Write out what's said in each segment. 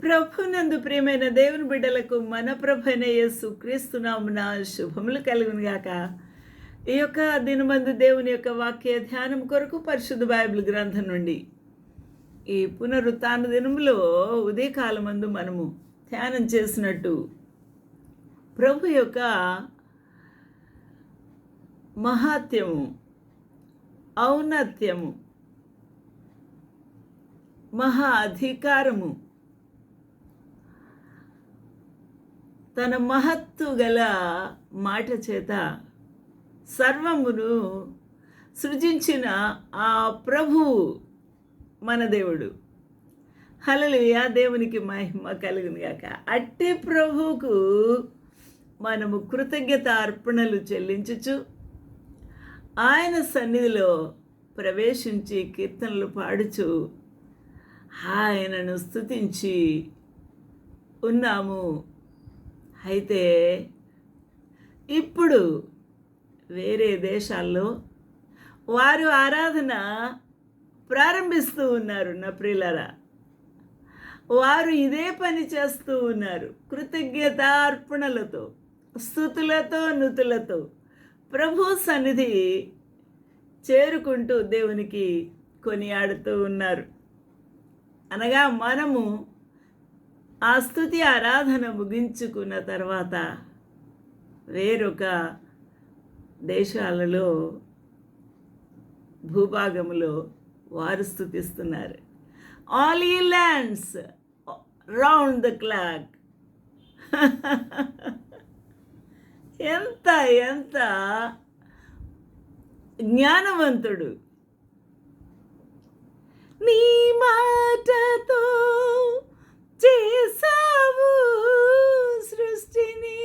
ప్రభునందు ప్రియమైన దేవుని బిడ్డలకు మన ప్రభైన యేసు క్రీస్తునామున శుభములు కలుగును గాక. ఈ యొక్క దినమందు దేవుని యొక్క వాక్య ధ్యానం కొరకు పరిశుద్ధ బైబిల్ గ్రంథం నుండి ఈ పునరుత్న దినములో ఉదయకాలమందు మనము ధ్యానం చేసినట్టు ప్రభు యొక్క మహాత్యము ఔన్నత్యము మహా అధికారము తన మహత్తు గల మాట చేత సర్వమును సృజించిన ఆ ప్రభువు మన దేవుడు. హలలుయ దేవునికి మహిమ కలుగునుగాక అట్టి ప్రభువుకు మనము కృతజ్ఞత అర్పణలు చెల్లించుచు ఆయన సన్నిధిలో ప్రవేశించి కీర్తనలు పాడుచు ఆయనను స్తుతించి ఉన్నాము. అయితే ఇప్పుడు వేరే దేశాల్లో వారు ఆరాధన ప్రారంభిస్తూ ఉన్నారు నా ప్రియులరా వారు ఇదే పని చేస్తూ ఉన్నారు కృతజ్ఞత అర్పణలతో స్థుతులతో నుతులతో. ప్రభు సన్నిధి చేరుకుంటూ దేవునికి కొనియాడుతూ ఉన్నారు. అనగా మనము ఆ స్థుతి ఆరాధన ముగించుకున్న తర్వాత వేరొక దేశాలలో భూభాగంలో వారు స్థుతిస్తున్నారు. ఆల్ ఈ ల్యాండ్స్ రౌండ్ ద క్లాక్ ఎంత ఎంత జ్ఞానవంతుడు. నీ మాటతో చేసావు సృష్టిని.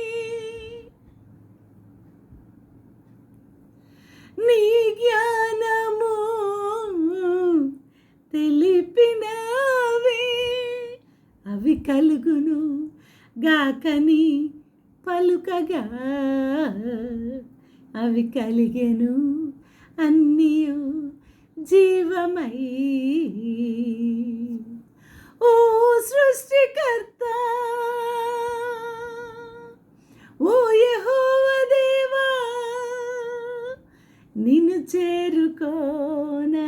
నీ జ్ఞానము తెలిపినవే అవి కలుగును గాకని పలుకగా. అవి కలిగెను అన్నీ జీవమై. సృష్టికర్త. ఓ యెహోవ దేవా నిన్ను చేరుకోనా?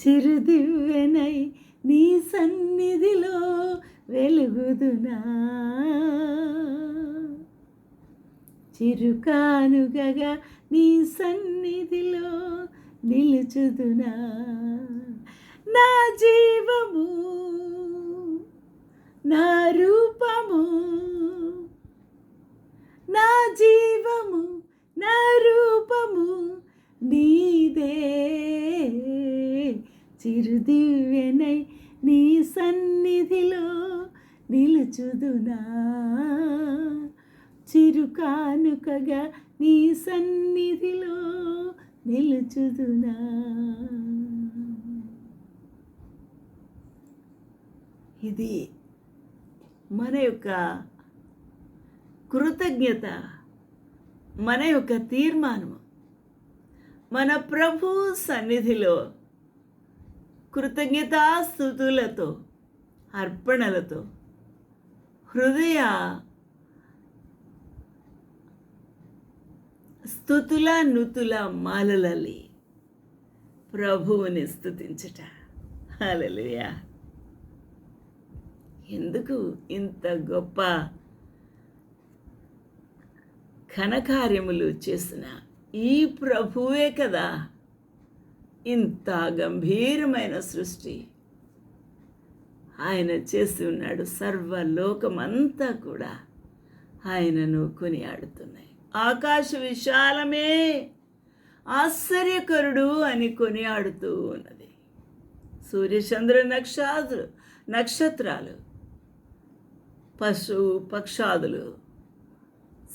చిరుదివ్వెనై నీ సన్నిధిలో వెలుగుదునా? చిరుకానుగగా నీ సన్నిధిలో నిలుచుదునా? నా జీవము నా రూపము నా జీవము నా రూపము నీదే. చిరుదివ్యనై నీ సన్నిధిలో నిలుచుదునా? చిరుకానుకగా నీ సన్నిధిలో నిలుచుదునా? ఇది మన యొక్క కృతజ్ఞత మన యొక్క తీర్మానము. మన ప్రభు సన్నిధిలో కృతజ్ఞతాస్థుతులతో అర్పణలతో హృదయ స్థుతుల నుతుల మాలలలి ప్రభువుని స్థుతించట. హల్లెలూయా. ఎందుకు ఇంత గొప్ప ఘనకార్యములు చేసిన ఈ ప్రభువే కదా ఇంత గంభీరమైన సృష్టి. ఆయన చేసి ఉన్నాడు సర్వలోకమంతా కూడా ఆయనను కొనియాడుతున్నాయి. ఆకాశ విశాలమే ఆశ్చర్యకరుడు అని కొనియాడుతూ ఉన్నది. సూర్యచంద్ర నక్షత్ర నక్షత్రాలు పశు పక్షాదులు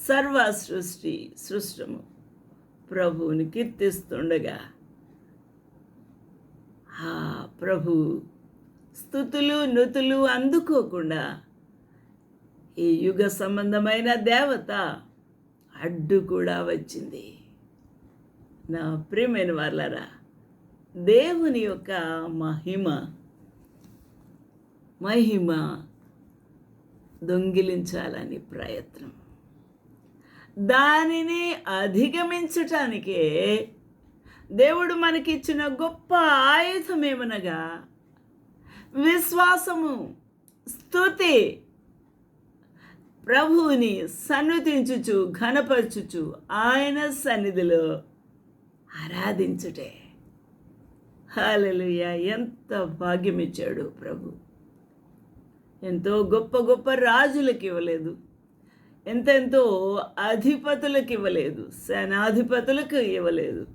సర్వ సృష్టి సృష్టము ప్రభువుని కీర్తిస్తుండగా. ఆ ప్రభు స్థుతులు నుతులు అందుకోకుండా ఈ యుగ సంబంధమైన దేవత అడ్డు కూడా వచ్చింది. నా ప్రియమైన వాళ్ళరా దేవుని యొక్క మహిమ మహిమ దొంగిలించాలని ప్రయత్నం. దానిని అధిగమించటానికే దేవుడు మనకిచ్చిన గొప్ప ఆయుధమేమనగా విశ్వాసము స్థుతి ప్రభువుని సన్నుతించుచు ఘనపరచుచు ఆయన సన్నిధిలో ఆరాధించుటే. హాలలుయ ఎంత భాగ్యమిచ్చాడు ప్రభు. ఎంతో గొప్ప గొప్ప రాజులకు ఇవ్వలేదు. ఎంతెంతో అధిపతులకు ఇవ్వలేదు. సేనాధిపతులకు ఇవ్వలేదు.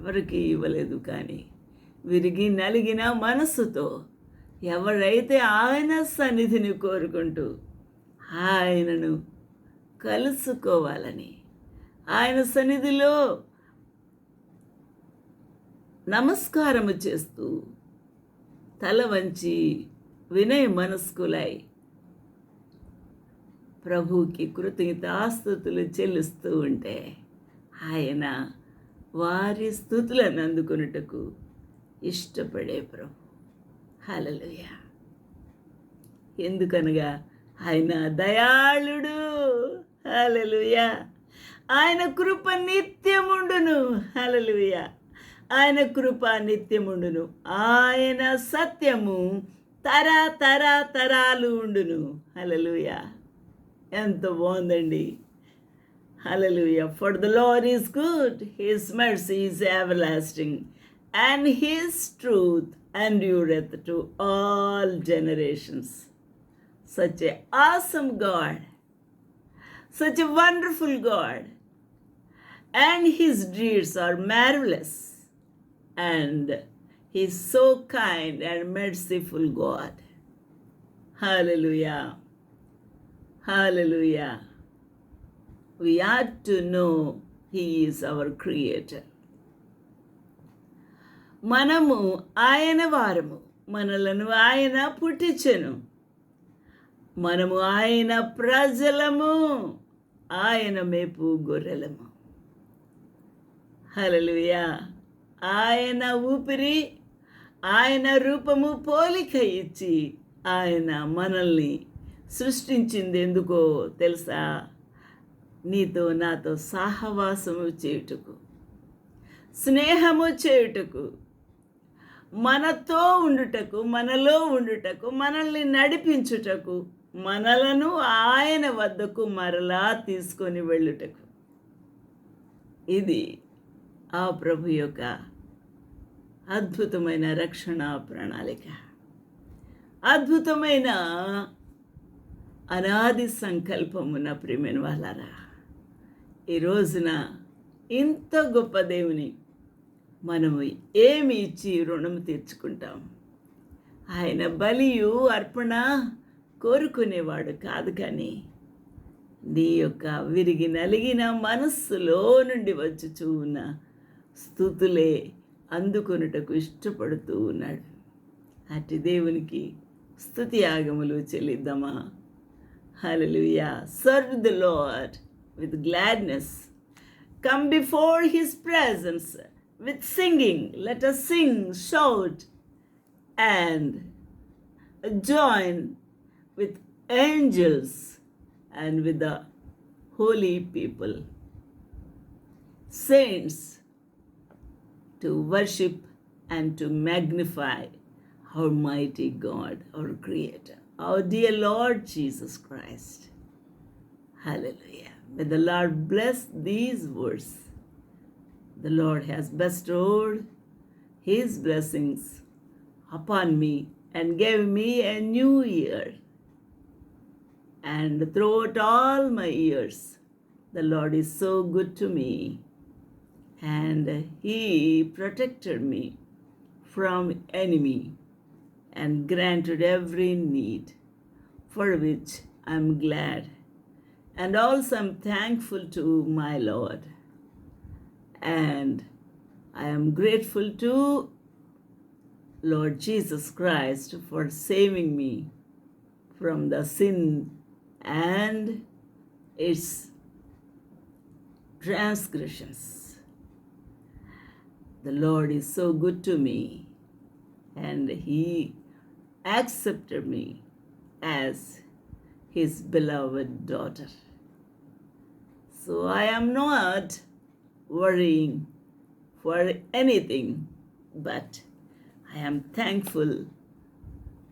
ఎవరికి ఇవ్వలేదు కానీ విరిగి నలిగిన మనస్సుతో ఎవరైతే ఆయన సన్నిధిని కోరుకుంటూ ఆయనను కలుసుకోవాలని ఆయన సన్నిధిలో నమస్కారము చేస్తూ తల వంచి వినయ మనస్కులై ప్రభువుకి కృతజ్ఞతాస్తుతులు చెల్లిస్తూ ఉంటే ఆయన వారి స్థుతులను అందుకొనుటకు ఇష్టపడే ప్రభు. హలలుయ ఎందుకనగా ఆయన దయాళుడు. హలలుయ ఆయన కృప నిత్యముండును. హలలుయ ఆయన కృప నిత్యముండును. ఆయన సత్యము తర తర తరాలు ఉండును హలలుయ ఎంత బాగుందండి hallelujah for the Lord is good his mercy is everlasting and his truth endureth to all generations. Such a awesome God, such a wonderful God, and his deeds are marvelous, and he is so kind and merciful God. Hallelujah. Hallelujah. We ought to know he is our creator. మనము ఆయన వారము మనలను ఆయన పుట్టించెను మనము ఆయన ప్రజలము ఆయన మేపు గొర్రెలము హలలుయా ఆయన ఊపిరి ఆయన రూపము పోలిక ఇచ్చి ఆయన మనల్ని సృష్టించింది ఎందుకో తెలుసా? నీతో నాతో సాహవాసము చేయుటకు స్నేహము చేయుటకు మనతో ఉండుటకు మనలో ఉండుటకు మనల్ని నడిపించుటకు మనలను ఆయన వద్దకు మరలా తీసుకొని వెళ్ళుటకు. ఇది ఆ ప్రభు యొక్క అద్భుతమైన రక్షణ ప్రణాళిక. అద్భుతమైన అనాది సంకల్పమున ప్రేమైన వాళ్ళరా ఈ రోజున ఇంత గొప్ప దేవుని మనము ఏమి ఇచ్చి రుణం తీర్చుకుంటాం? ఆయన బలియు అర్పణ కోరుకునేవాడు కాదు కానీ నీ యొక్క విరిగి నలిగిన మనస్సులో నుండి వచ్చుచూ ఉన్న స్థుతులే అందుకొనుటకు ఇష్టపడుతూ ఉన్నాడు అటు దేవునికి స్థుతి ఆగములు చెల్లిద్దామా hallelujah serve the Lord with gladness come before his presence with singing. Let us sing, shout, and join with angels and with the holy people, saints, to worship and to magnify our mighty God, our Creator, our dear Lord Jesus Christ. Hallelujah. May the Lord bless these words. The Lord has bestowed His blessings upon me and gave me a new year. And throughout all my years, the Lord is so good to me. And He protected me from enemy and granted every need, for which I'm glad. And also I'm thankful to my Lord and I am grateful to Lord Jesus Christ for saving me from the sin and its transgressions. The Lord is so good to me, and He accepted me as his beloved daughter. So I am not worrying for anything, but I am thankful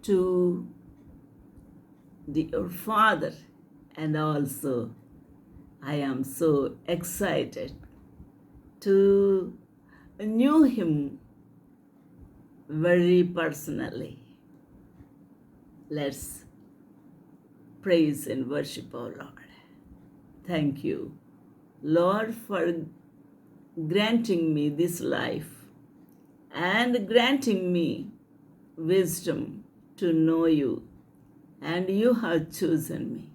to the, your Father, and also I am so excited to knew him very personally. Let's praise and worship our Lord. Thank you, Lord, for granting me this life and granting me wisdom to know you, and you have chosen me.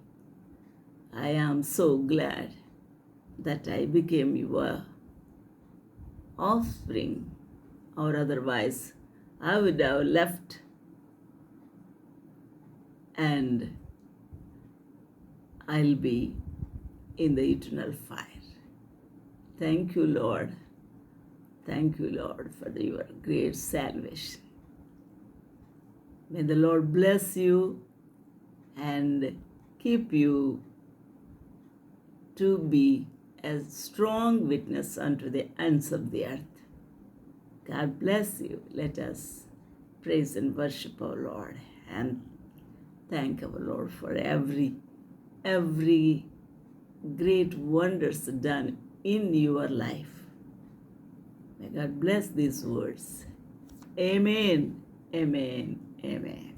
I am so glad that I became your offspring, or otherwise, I would have left and I'll be in the eternal fire. Thank you, Lord. Thank you, Lord, for your great salvation. May the Lord bless you and keep you to be a strong witness unto the ends of the earth. God bless you. Let us praise and worship our Lord and thank our Lord for every every great wonders done in your life. May God bless these words. Amen. Amen. Amen.